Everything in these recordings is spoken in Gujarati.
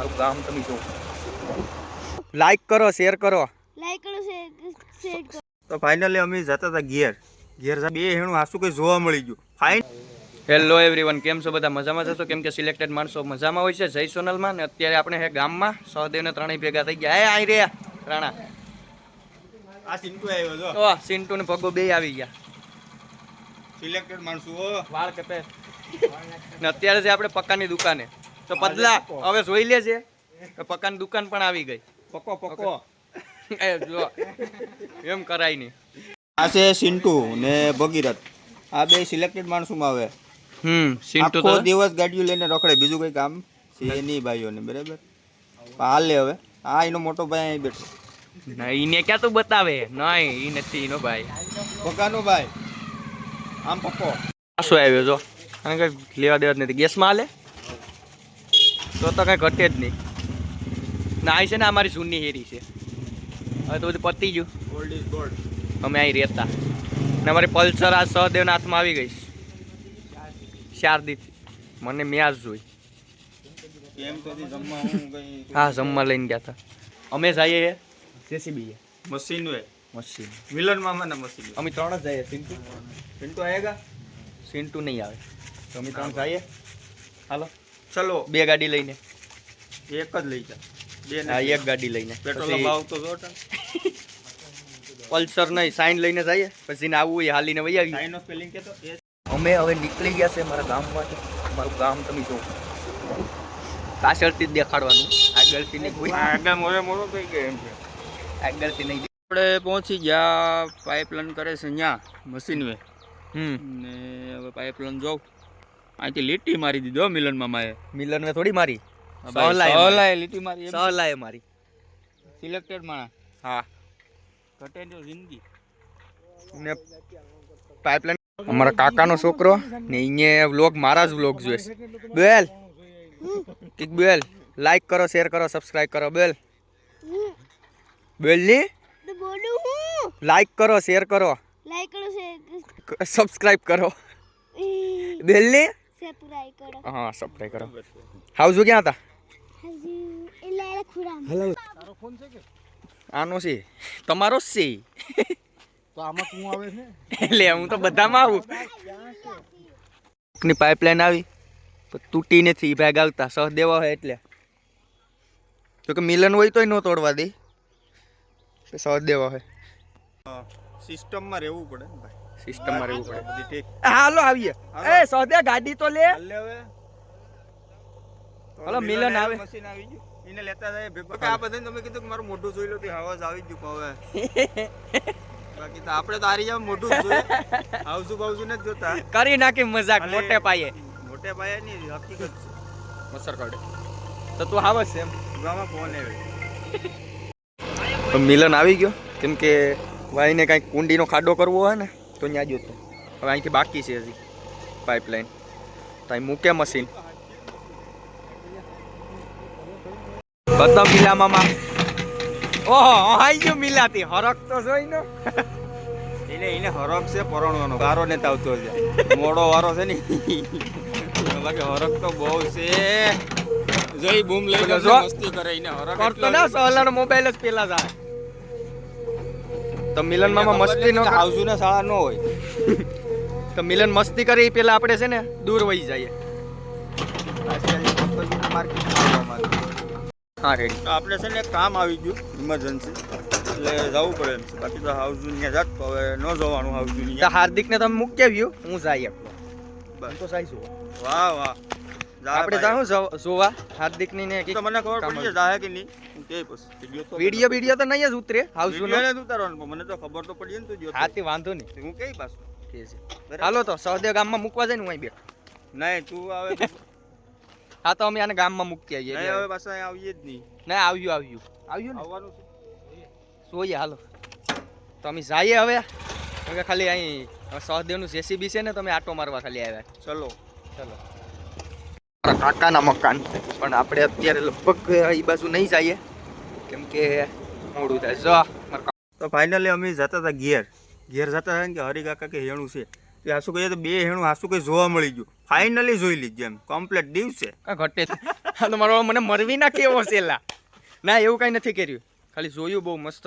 મારું ગામ તમે જો લાઈક કરો શેર કરો. લાઈક કરો શેર કરો. તો ફાઇનલી અમે જતા હતા ઘેર. ઘેર જા- બે હેણું હાસું કઈ જોવા મળી ગયું. ફાઇન હેલો એવરીવન કેમ છો બધા? મજામાં જશો કેમ કે સિલેક્ટેડ માણસો મજામાં હોય છે? જય સોનલમાં ને અત્યારે આપણે હે ગામમાં. સહદેવને ત્રણેય ભેગા થઈ ગયા. હે આઈ રહ્યા રાણા. આ સિંટુ આવ્યો જો. ઓ સિન્ટુ ને પગો બે આવી ગયા. સિલેક્ટેડ માણસો વાળ કપે ને અત્યારે છે આપણે પક્કાની દુકાને. તો પતલા હવે જોઈ લેજે. કે પકાની દુકાન પણ આવી ગઈ. પકો પકો. એમ કરાય નહીં. આ છે સિન્ટુ ને ભગીરથ. આ બે સિલેક્ટેડ માણસોમાં આવે. હમ સિન્ટુ તો? દિવસ ગાડીઓ લઈને રખડે. બીજું કઈ કામ છે નહીં ભાઈઓને બરાબર? હાલે હવે. આ એનો મોટો ભાઈ અહીં બેઠો. ના ઈને ક્યાં તું બતાવે? નહીં એ નથી ઈનો ભાઈ. પકાનો ભાઈ. આમ પકો. પાછો આવ્યો જો. કારણ કે લેવા દેવા જ નથી. ગેસમાં હાલે? તો તો કઈ ઘટે જ નહીં. ના આ છે ને અમારી જૂની હેરી છે. હવે તો બધું પતી ગયું. ગોલ્ડ ઇઝ ગોલ્ડ અમે અહીં રહેતા. ને અમારી પલ્સર આ સહદેવના હાથમાં આવી ગઈ શારદીથી. મને મેં જોઈ. હા જમવા લઈને ગયા હતા. અમે જઈએ જેસીબી મશીન હોય. મશીન. મિલન મામાના મશીન અમે ત્રણ જ જઈએ. સિન્ટુ? સિન્ટુ આવેગા સિન્ટુ નહીં આવે. તો અમે ત્રણ જઈએ. હાલો. ચલો. બે ગાડી લઈને. એક જ લઈ જા. બે હા. એક ગાડી લઈને. પેટ્રોલ ભાવ તો જો પલ્સર નહીં સાઈન લઈને જઈએ. પછી ને આવવું હોય હાલીને વહી આવી સાઈનો સ્પેલિંગ કેતો? અમે હવે નીકળી ગયા છે મારા ગામમાંથી મારું ગામ તમે જો. પાછળથી જ દેખાડવાનું. આગળથી નહીં કોઈ. આગળ મોરે મોરો થઈ ગયો એમ છે. આગળથી નહીં. આપણે પહોંચી ગયા પાઇપલાઇન કરે છે ત્યાં મશીન વે હમ. ને હવે પાઇપલાઇન જોઉં. અહીંથી લીટી મારી દીધો મિલન મામાએ મિલન મેં થોડી મારી. સહલાએ લીટી મારી સહલાએ મારી. સિલેક્ટેડ માણસ. હા. ઘટે તો જિંદગી. ને પાઇપલાઇન અમારા કાકાનો છોકરો ને અહીંયા વ્લોગ મારા જ વ્લોગ જોઈશ બેલ. Kick bell. લાઈક કરો શેર કરો સબસ્ક્રાઇબ કરો. બેલ. બેલની તો બોલું હું. લાઈક કરો શેર કરો. લાઈક કરો શેર સબસ્ક્રાઇબ કરો. બેલ સબસ્ક્રાઇબ કરો. હા સપ્રાઈ કરો. હાઉસ ક્યાં હતા? હજી એટલે છે કે? આનો છે. તમારો જ છે. તો આમાં શું આવે છે એટલે હું તો બધામાં આવું. ની પાઇપલાઇન આવી. પણ તૂટી નથી ભાગ આવતા. સહદેવા હોય એટલે. તો કે મિલન હોય તોય ન તોડવા દે. સહ દેવા હોય. સિસ્ટમમાં રહેવું પડે ને ભાઈ સિસ્ટમમાં રહેવું પડે બધી ઠીક. હાલો આવીએ. એ સોદે ગાડી તો લે. હાલે હવે. હાલો, મિલન આવે. મશીન આવી ગયું. એને લેતા જાય ભેગો. કે આ બધાને તમે કીધું કે મારું મોઢું જોઈ લો તો હવાજ આવી ગયું હવે. બાકી તો આપણે તો જાવ મોઢું જ જોઈએ હાવસુ બાવસુ નથી જોતા. કરી નાખી મજાક મોટે પાયે. મોટે પાયે ની હકીકત મસર કાઢે. તો તું આવે છે એમ. ગામમાં ફોન આવે મિલન આવી ગયો. કેમ કે ભાઈને કાંઈક કુંડીનો ખાડો કરવો હોય ને તો ત્યાં જોતો હવે અહીંથી બાકી છે હજી પાઇપલાઇન તો અહીં મૂકે મશીન બતાવ મિલા મામા. ઓહો આઈ ગયો મિલાતી. હરક તો જોઈ નો. એને એને હરક છે પરણવાનો. ગારો ને તાવતો છે મોડો વારો છે ને. બાકી હરક તો બહુ છે. જોઈ બૂમ લઈ જો. મસ્તી કરે એને હરક કરતો ના છે. મોબાઈલ જ પેલા જાય તો મિલન મામા મસ્તી નો ને ના શાળા ન હોય. તો મિલન મસ્તી કરી પેલા આપણે છે ને દૂર વહી જઈએ. હા રેડી તો આપણે છે ને કામ આવી ગયું ઇમરજન્સી એટલે જવું પડે એમ બાકી તો હાઉસ ને જાત તો હવે ન જવાનું હાઉસ હાર્દિક હાર્દિકને તમે મૂકી આવ્યું હું જાય આપણો બસ. તો સાઈ વાહ વાહ. આપણે. જાઉં જોવા હાર્દિકની ને તો મને ખબર પડી છે જાહે કે નહીં? કે પછી વીડિયો તો વીડિયો વીડિયો તો નહીં જ ઉતરે હાઉસનું. ને ઉતારવાનું મને તો ખબર તો પડી ને તું જો હાથી વાંધો નહીં. હું કઈ પાછું? કે છે. હાલો તો સહદેવ ગામમાં મૂકવા જાય ને હું અહીં બેઠો. નહીં તું આવે હા તો અમે આને ગામમાં મૂકી આવીએ નહીં હવે પાછા અહીંયા આવીએ જ નહીં. ના આવ્યું આવ્યું. આવ્યું ને? આવવાનું છે. જોઈએ હાલો. તો અમે જઈએ હવે. કે ખાલી અહીં સહદેવનું જેસીબી છે ને તમે આટો મારવા ખાલી આવ્યા. ચલો. ચલો. મારા કાકાના મકાન. પણ આપણે અત્યારે લગભગ એ બાજુ નહીં જઈએ. કેમ કે મોડું થાય. જો તો ફાઇનલી અમે જતા હતા ઘેર. ઘેર જતા હતા કે હરી કાકા કે હેણું છે. તો હાસુ કહીએ તો બે હેણું હાસુ કઈ જોવા મળી ગયું. ફાઇનલી જોઈ લીધું એમ. કમ્પ્લેટ દિવસે. ઘટે તો. મારો મને મરવી ના કેવો છે લા ના એવું કાંઈ નથી કર્યું. ખાલી જોયું બહુ મસ્ત.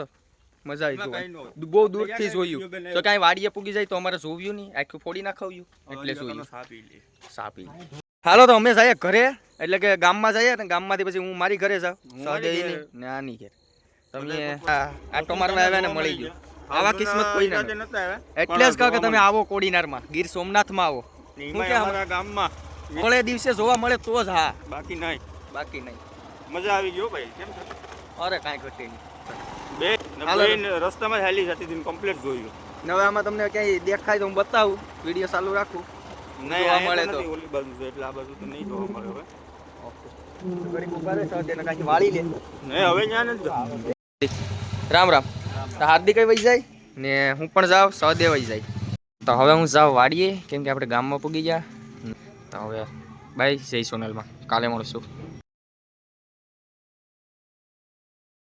મજા આવી બહુ દૂરથી જોયું. તો કાંઈ વાડીએ પૂગી જાય તો અમારે જોવ્યું નહીં. આખું ફોડી નાખાવ્યું એટલે જોયું. સાપી હાલો તો અમે જઈએ ઘરે એટલે કે ગામમાં જઈએ ને ગામમાંથી પછી હું મારી ઘરે જાઉં. સહદેવીની ને આની ઘેર. તમે આટો મારવા આવ્યા ને મળી ગયું. આવા કિસ્મત કોઈ ના એટલે જ કહો કે તમે આવો કોડીનારમાં. ગીર સોમનાથમાં આવો. હું કે અમારા ગામમાં મળે દિવસે જોવા મળે તો જ હા. બાકી નહીં. બાકી નહીં. મજા આવી ગયો ભાઈ. કેમ અરે કાંઈ ઘટે નહીં. બે રસ્તામાં જ હાલી જતી હતી કમ્પ્લીટ જોયું. હવે આમાં તમને ક્યાંય દેખાય તો હું બતાવું. વીડિયો ચાલુ રાખું. જોવા આ મળે તો. ઓલી બાજુ છે એટલે આ બાજુ તો નહીં જોવા મળે હવે. રામ રામ. તો હાર્દિક વહી જાય ને હું પણ જાઉં સહદેવ વહી જાય. તો હવે હું જાઉં વાડીએ કેમ કે આપણે ગામમાં પૂગી ગયા. તો હવે બાય જય સોનલમાં. કાલે મળશું.